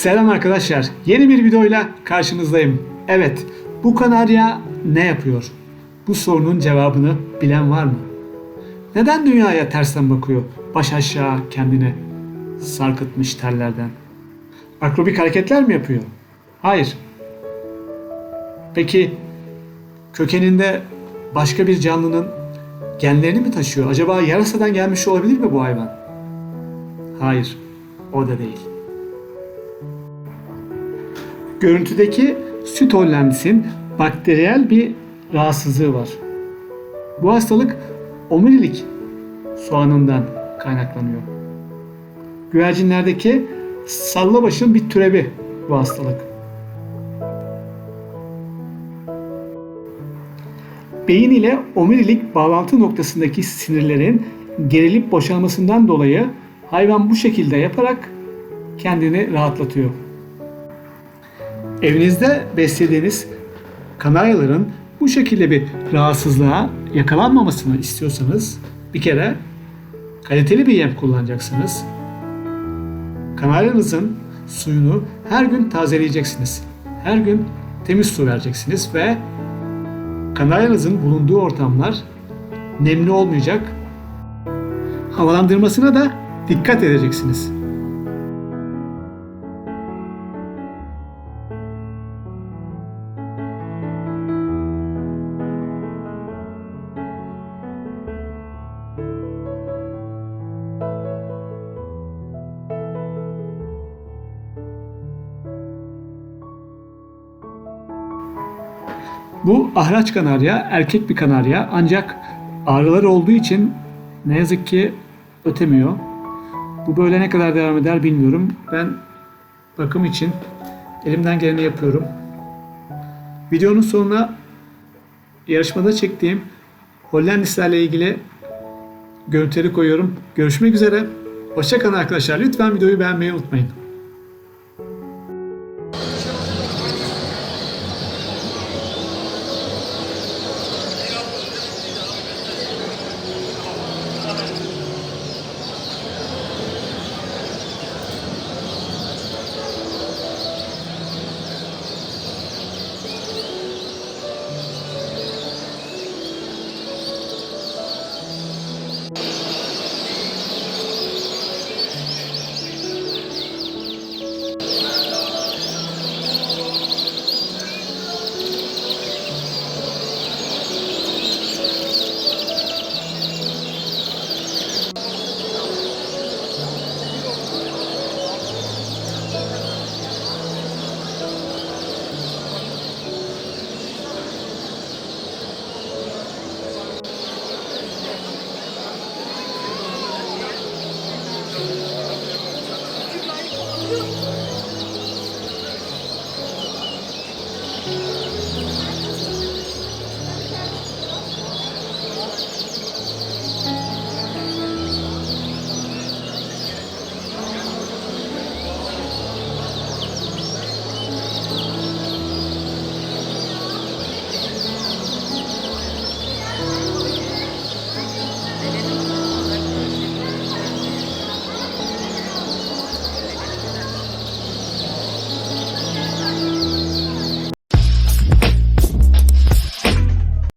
Selam arkadaşlar. Yeni bir videoyla karşınızdayım. Evet, bu kanarya ne yapıyor? Bu sorunun cevabını bilen var mı? Neden dünyaya tersten bakıyor? Baş aşağı kendine sarkıtmış tellerden. Akrobik hareketler mi yapıyor? Hayır. Peki kökeninde başka bir canlının genlerini mi taşıyor? Acaba yarasadan gelmiş olabilir mi bu hayvan? Hayır, o da değil. Görüntüdeki süt hollandisin bakteriyel bir rahatsızlığı var. Bu hastalık omurilik soğanından kaynaklanıyor. Güvercinlerdeki sallabaşın bir türevi bu hastalık. Beyin ile omurilik bağlantı noktasındaki sinirlerin gerilip boşalmasından dolayı hayvan bu şekilde yaparak kendini rahatlatıyor. Evinizde beslediğiniz kanaryaların bu şekilde bir rahatsızlığa yakalanmamasını istiyorsanız bir kere kaliteli bir yem kullanacaksınız. Kanaryanızın suyunu her gün tazeleyeceksiniz. Her gün temiz su vereceksiniz ve kanaryanızın bulunduğu ortamlar nemli olmayacak. Havalandırmasına da dikkat edeceksiniz. Bu ahraç kanarya erkek bir kanarya ancak ağrıları olduğu için ne yazık ki ötemiyor. Bu böyle ne kadar devam eder bilmiyorum. Ben bakım için elimden geleni yapıyorum. Videonun sonuna yarışmada çektiğim Hollandislerle ilgili görüntüleri koyuyorum. Görüşmek üzere. Hoşçakalın arkadaşlar. Lütfen videoyu beğenmeyi unutmayın.